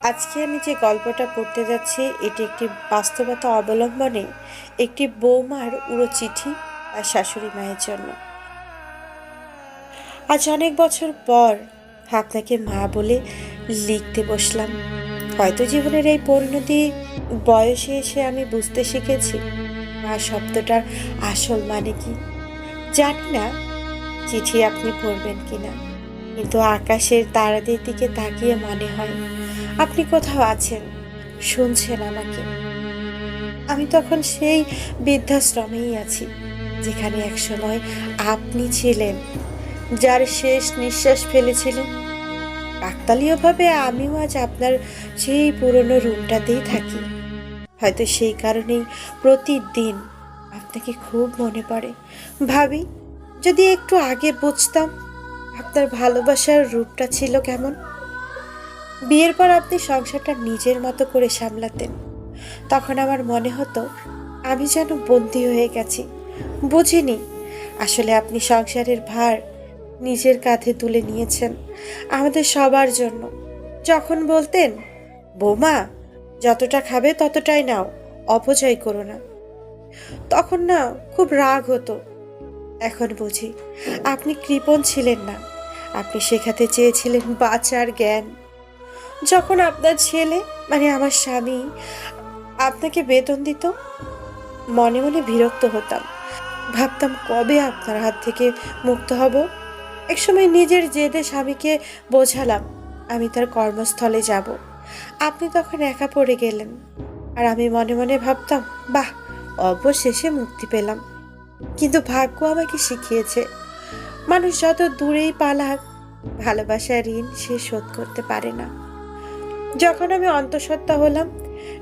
আজকে আমি যে গল্পটা পড়তে যাচ্ছি, এটি একটি বাস্তবতা অবলম্বনে একটি বৌমার উড়ো চিঠি আর শাশুড়ি মায়ের জন্য। আজ অনেক বছর পর আপনাকে মা বলে লিখতে বসলাম। হয়তো জীবনের এই পরিণতি বয়সে এসে আমি বুঝতে শিখেছি মা শব্দটার আসল মানে কি। জানি না, চিঠি আপনি পড়বেন কিনা। কিন্তু আকাশের তারাদের দিকে তাকিয়ে মনে হয় আপনি কোথাও আছেন, শুনছেন আমাকে। আমি তখন সেই বৃদ্ধাশ্রমেই আছি, যেখানে একসময় আপনি ছিলেন, যার শেষ নিঃশ্বাস ফেলেছিলেন। কাকতালীয়ভাবে আমিও আজ আপনার সেই পুরনো রুমটাতেই থাকি। হয়তো সেই কারণেই প্রতিদিন আপনাকে খুব মনে পড়ে। ভাবি, যদি একটু আগে বুঝতাম আপনার ভালোবাসার রূপটা ছিল কেমন? বিয়ের পর আপনি সংসারটা নিজের মতো করে সামলাতেন। তখন আমার মনে হতো, আমি যেন বন্দি হয়ে গেছি। বুঝিনি, আসলে আপনি সংসারের ভার নিজের কাঁধে তুলে নিয়েছেন আমাদের সবার জন্য। যখন বলতেন, বৌমা, যতটা খাবে ততটাই নাও, অপচয় করো না। তখন না, খুব রাগ হতো। এখন বুঝি, আপনি কৃপণ ছিলেন না। আপনি শেখাতে চেয়েছিলেন বাঁচার জ্ঞান। যখন আপনার ছেলে মানে আমার স্বামী, আপনাকে বেতন দিত, মনে মনে বিরক্ত হতাম। ভাবতাম, কবে আপনার হাত থেকে মুক্ত হব? একসময় নিজের জেদে স্বামীকে বোঝালাম, আমি তার কর্মস্থলে যাব। আপনি তখন একা পড়ে গেলেন। আর আমি মনে মনে ভাবতাম, বাহ, অবশেষে মুক্তি পেলাম। কিন্তু ভাগ্য আমাকে শিখিয়েছে। মানুষ যত দূরেই পালাক, ভালোবাসার ঋণ সে শোধ করতে পারে না। যখন আমি অন্তঃসত্ত্বা হলাম,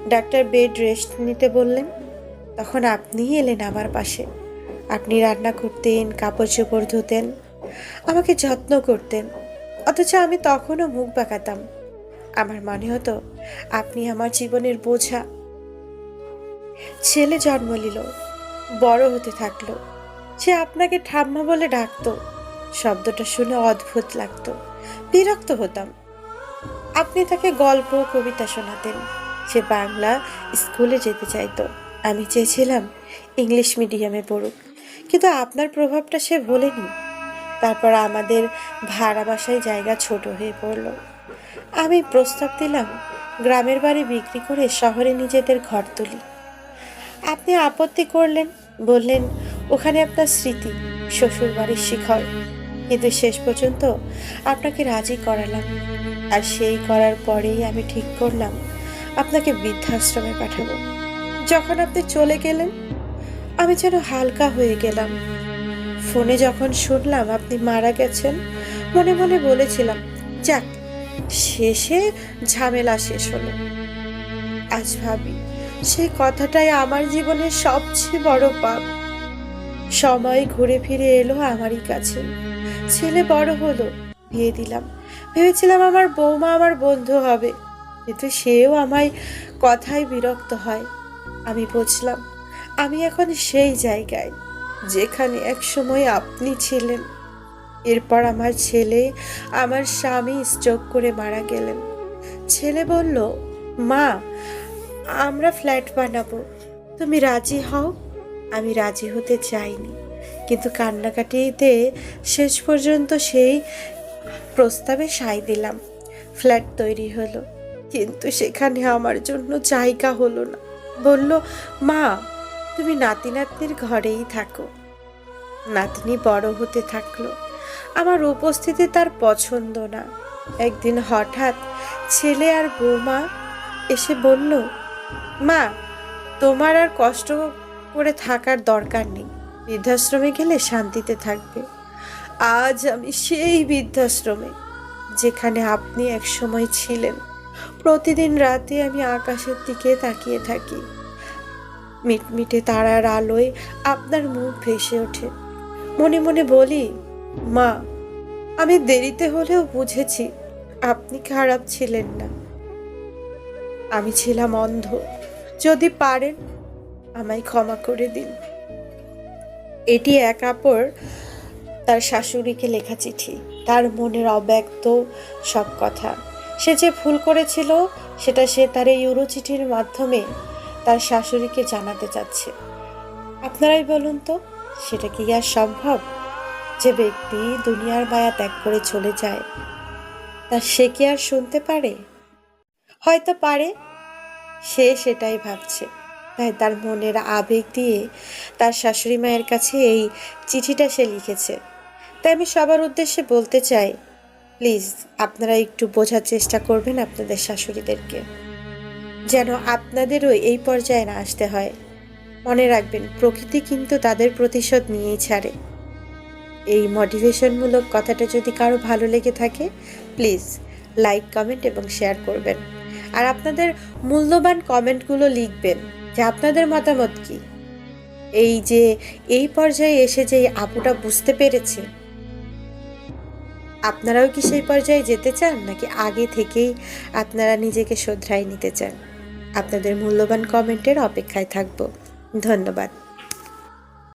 ডাক্তার বেড রেস্ট নিতে বললেন, তখন আপনিই এলেন আমার পাশে। আপনি রান্না করতেন, কাপড় চোপড় ধুতেন, আমাকে যত্ন করতেন। অথচ আমি তখনও মুখ বাঁকাতাম। আমার মনে হতো, আপনি আমার জীবনের বোঝা। ছেলে জন্ম নিল বড় হতে থাকল। সে আপনাকে ঠাম্মা বলে ডাকতো। শব্দটা শুনে অদ্ভুত লাগতো। বিরক্ত হতাম। আপনি তাকে গল্প কবিতা শোনাতেন। সে বাংলা স্কুলে যেতে চাইতো। আমি চেয়েছিলাম ইংলিশ মিডিয়ামে পড়ুক। কিন্তু আপনার প্রভাবটা সে ভোলেনি। তারপর আমাদের ভাড়া বাসায় জায়গা ছোট হয়ে পড়ল। আমি প্রস্তাব দিলাম, গ্রামের বাড়ি বিক্রি করে শহরে নিজেদের ঘর তুলি। আপনি আপত্তি করলেন, বললেন, ওখানে আপনার স্মৃতি শ্বশুর বাড়ির শিখর। কিন্তু শেষ পর্যন্ত আপনাকে রাজি করালাম। আর সেই করার পরেই আমি ঠিক করলাম, আপনাকে বৃদ্ধাশ্রমে পাঠাবো। যখন আপনি চলে গেলেন, আমি যেন হালকা হয়ে গেলাম। ফোনে যখন শুনলাম আপনি মারা গেছেন, মনে মনে বলেছিলাম, যাক, শেষে ঝামেলা শেষ হলো। আজ ভাবি সেই কথাটাই আমার জীবনের সবচেয়ে বড় পাপ। সময় ঘুরে ফিরে এলো আমারই কাছে। ছেলে বড় হলো, বিয়ে দিলাম। ভেবেছিলাম আমার বৌমা আমার বন্ধু হবে, কিন্তু সেও আমায় কথায় বিরক্ত হয়। আমি বুঝলাম, আমি এখন সেই জায়গায়, যেখানে এক সময় আপনি ছিলেন। এরপর আমার ছেলে, আমার স্বামী স্ট্রোক করে মারা গেলেন। ছেলে বলল, মা আমরা ফ্ল্যাট বানাবো। তুমি রাজি হও? আমি রাজি হতে চাইনি। কিন্তু কান্নাকাটিতে শেষ পর্যন্ত সেই প্রস্তাবে সাই দিলাম। ফ্ল্যাট তৈরি হলো। কিন্তু সেখানে আমার জন্য জায়গা হলো না। বলল, মা, তুমি নাতি নাতনির ঘরেই থাকো। নাতনি বড় হতে থাকল। আমার উপস্থিতি তার পছন্দ না। একদিন হঠাৎ ছেলে আর বৌমা এসে বলল মা, তোমার আর কষ্ট করে থাকার দরকার নেই। বৃদ্ধাশ্রমে গেলে শান্তিতে থাকবে। আজ আমি সেই বৃদ্ধাশ্রমে, যেখানে আপনি এক সময় ছিলেন। প্রতিদিন রাতে আমি আকাশের দিকে তাকিয়ে থাকি। মিটমিটে তারার আলোয় আপনার মুখ ভেসে ওঠে। মনে মনে বলি, মা, আমি দেরিতে হলেও বুঝেছি, আপনি খারাপ ছিলেন না। আমি ছিলাম অন্ধ। যদি পারেন, আমায় ক্ষমা করে দিন। এটি এক আপর তার শাশুড়িকে লেখা চিঠি। তার মনের অব্যক্ত সব কথা। সে যে ভুল করেছিল, সেটা সে তার এই ইউরো চিঠির মাধ্যমে তার শাশুড়িকে জানাতে চাচ্ছে। আপনারাই বলুন তো, সেটা কি আর সম্ভব যে ব্যক্তি দুনিয়ার মায়া ত্যাগ করে চলে যায়? তা সে কি আর শুনতে পারে? হয়তো পারে। সে সেটাই ভাবছে। তাই তার মনের আবেগ দিয়ে তার শাশুড়ি মায়ের কাছে এই চিঠিটা সে লিখেছে। তাই আমি সবার উদ্দেশ্যে বলতে চাই, প্লিজ আপনারা একটু বোঝার চেষ্টা করবেন আপনাদের শাশুড়িদেরকে। যেন আপনাদেরও এই পর্যায়ে না আসতে হয়। মনে রাখবেন, প্রকৃতি কিন্তু তাদের প্রতিশোধ নিয়েই ছাড়ে। এই মোটিভেশনমূলক কথাটা যদি কারও ভালো লেগে থাকে, প্লিজ লাইক, কমেন্ট এবং শেয়ার করবেন। আর আপনাদের মূল্যবান কমেন্টগুলো লিখবেন যে আপনাদের মতামত কি? এই যে, এই পর্যায়ে এসে যে আপুটা বুঝতে পেরেছে। আপনারাও কি সেই পর্যায়ে যেতে চান, নাকি আগে থেকেই আপনারা নিজেকে শোধরাই নিতে চান? আপনাদের মূল্যবান কমেন্টের অপেক্ষায় থাকব। ধন্যবাদ।